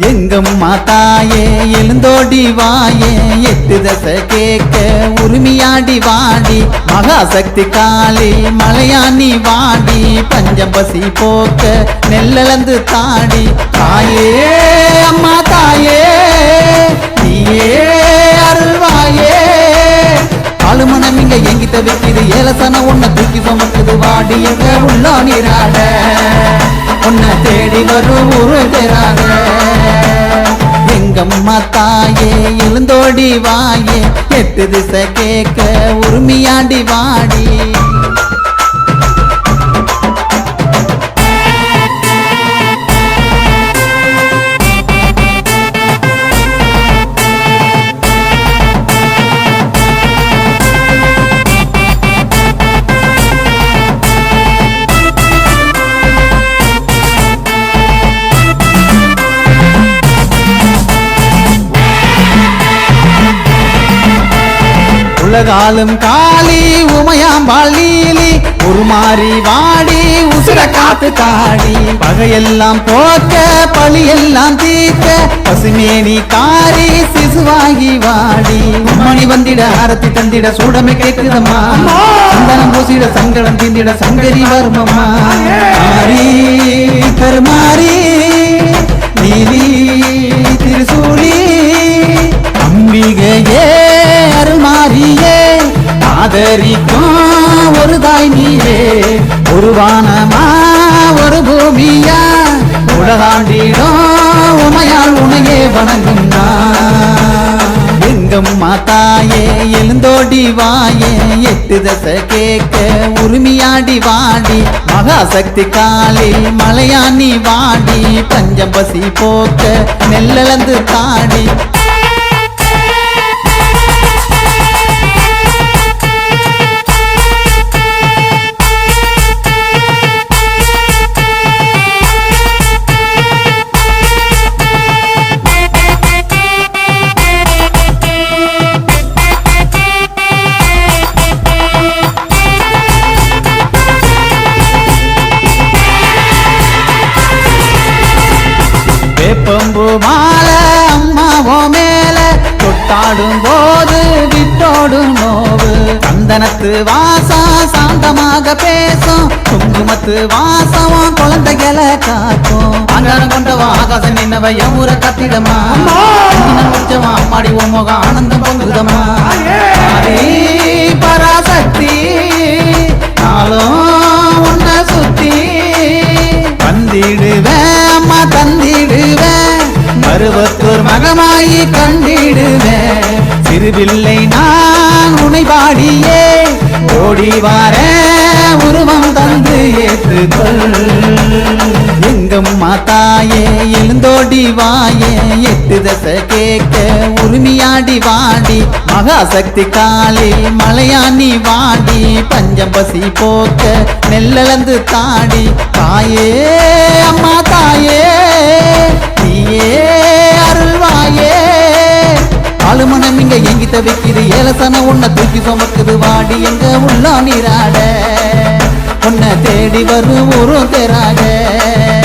எங்கம்மா தாயே எழுந்தோடி வாயே எட்டு தசை கேட்க உரிமையாடி வாடி. மகாசக்தி காளி மலையாணி வாடி. பஞ்சம் பசி போக்க நெல்லந்து தாடி. தாயே அம்மா தாயே நீயே அருள்வாயே. அழுமணம் இங்க எங்கி வைக்குது ஏலசன உன்னை தூக்கி சுமக்குது வாடி. எங்க உள்ள நீராட உன்னை தேடி வரும் ஒரு எங்கம்மா தாயே எழுந்தோடி வாயே எட்டு திசை கேட்க உரிமையாண்டி வாடி. உலகாலும் காளி உமையாம்பாள் நீலி. ஒரு மாறி வாடி உசுர காத்து தாடி. பகையெல்லாம் போக்க பழியெல்லாம் தீர்க்க. பசுமேனி காரி சிசுவாகி வாடி. மணி வந்திட ஆரத்தி தந்திட சூடமை கேட்குதம்மா. சந்தனம் பூசிட சங்கடம் திந்திட சங்கரி வருமம்மா. மாறி ஆதரிக்கும் ஒரு தாய் நீரே ஒரு வானமா ஒரு பூமியா? உலகாண்டிடும் உமையால் உனையே வணங்கும் எங்கம் மாத்தாயே எழுந்தோடி வாயே எட்டு தசை கேட்க உரிமையாடி வாடி. மகாசக்தி காலி மலையாணி வாடி பஞ்சம் பசி போக்க நெல்லளந்து தாடி. வேப்பம்பு மாலை அம்மாவோ மேல தொட்டாடும் போது விட்டோடும் நோவு. சந்தனத்து வாசம் சாந்தமாக பேசும். குங்குமத்து வாசம் குழந்தைகளை காக்கும். ஆங்காரம் கொண்டவா ஆகாசம் நின்னவ ஊரை கத்திடமா முடிச்சவா அம்மாடி ஓ முகம் ஆனந்தம் பொங்குதமா. பராசக்தி சிறுபிள்ளை நான் உனை பாடியே ஓடி வார உருவம் தந்து ஏற்றுக்கொள். எங்கும் மாத்தாயே எழுந்தோடி வாயே. எட்டு தசை கேட்க உரிமையாடி வாடி. மகாசக்தி காலி மலையாணி வாடி. பஞ்சம் பசி போக்க நெல்லளந்து தாடி. தாயே ஆளுமனம் இங்க எங்கிட்ட ஏலசன உன்னை தூக்கி சுமக்குது. வாடி எங்க உள்ள நீராட. உன்னை தேடி வரும் ஒரு தெராக.